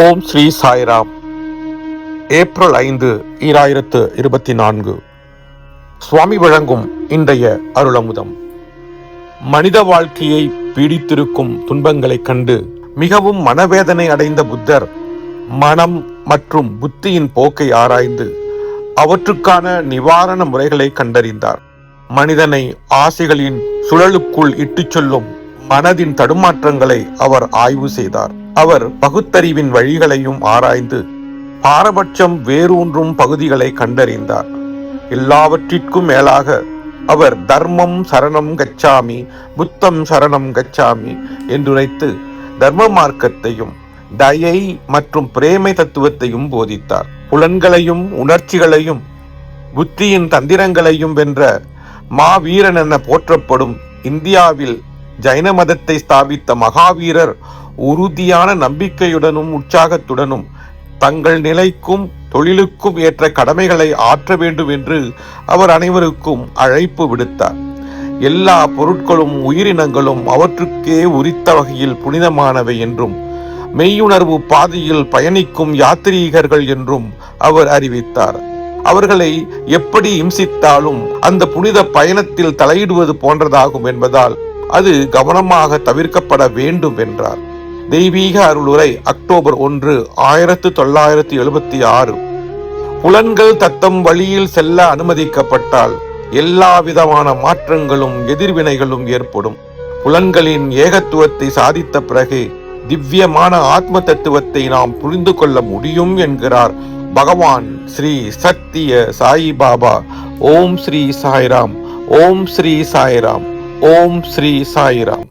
ஓம் Sri Sairam. April ஐந்து ஈராயிரத்து இருபத்தி நான்கு. சுவாமி வழங்கும் இன்றைய அருளமுதம். மனித வாழ்க்கையை பீடித்திருக்கும் துன்பங்களைக் கண்டு மிகவும் மனவேதனை அடைந்த புத்தர் மனம் மற்றும் புத்தியின் போக்கை ஆராய்ந்து அவற்றுக்கான நிவாரண முறைகளை கண்டறிந்தார். மனிதனை ஆசைகளின் சுழலுக்குள் இட்டுச் செல்லும் மனதின் தடுமாற்றங்களை அவர் ஆய்வு செய்தார். அவர் பகுத்தறிவின் வழிகளையும் ஆராய்ந்து பாரபட்சம் வேரூன்றும் பகுதிகளை கண்டறிந்தார். எல்லாவற்றிற்கும் மேலாக அவர் தர்மம் சரணம் கச்சாமி புத்தம் சரணம் கச்சாமி என்றுரைத்து தர்ம மார்க்கத்தையும் தயை மற்றும் பிரேமை தத்துவத்தையும் போதித்தார். புலன்களையும் உணர்ச்சிகளையும் புத்தியின் தந்திரங்களையும் வென்ற மாவீரன் என போற்றப்படும் இந்தியாவில் ஜைன மதத்தை ஸ்தாபித்த மகாவீரர் உறுதியான நம்பிக்கையுடனும் உற்சாகத்துடனும் தங்கள் நிலைக்கும் தொழிலுக்கும் ஏற்ற கடமைகளை ஆற்ற வேண்டும் என்று அவர் அனைவருக்கும் அழைப்பு விடுத்தார். எல்லா பொருட்களும் உயிரினங்களும் அவற்றுக்கே உரித்த வகையில் புனிதமானவை என்றும் மெய்யுணர்வு பாதையில் பயணிக்கும் யாத்ரீகர்கள் என்றும் அவர் அறிவித்தார். அவர்களை எப்படி இம்சித்தாலும் அந்த புனித பயணத்தில் தலையிடுவது போன்றதாகும் என்பதால் அது கவனமாக தவிர்க்கப்பட வேண்டும் என்றார். தெய்வீக அருளுரை அக்டோபர் ஒன்று ஆயிரத்து தொள்ளாயிரத்து எழுபத்தி ஆறு. புலன்கள் தத்தம் வழியில் செல்ல அனுமதிக்கப்பட்டால் எல்லா விதமான மாற்றங்களும் எதிர்வினைகளும் ஏற்படும். புலன்களின் ஏகத்துவத்தை சாதித்த பிறகு திவ்யமான ஆத்ம தத்துவத்தை நாம் புரிந்து கொள்ள முடியும் என்கிறார் பகவான் ஸ்ரீ சத்திய சாயிபாபா. ஓம் ஸ்ரீ சாய்ராம். ஓம் ஸ்ரீ சாய்ராம். ஓம் ஸ்ரீ சாய்ராம்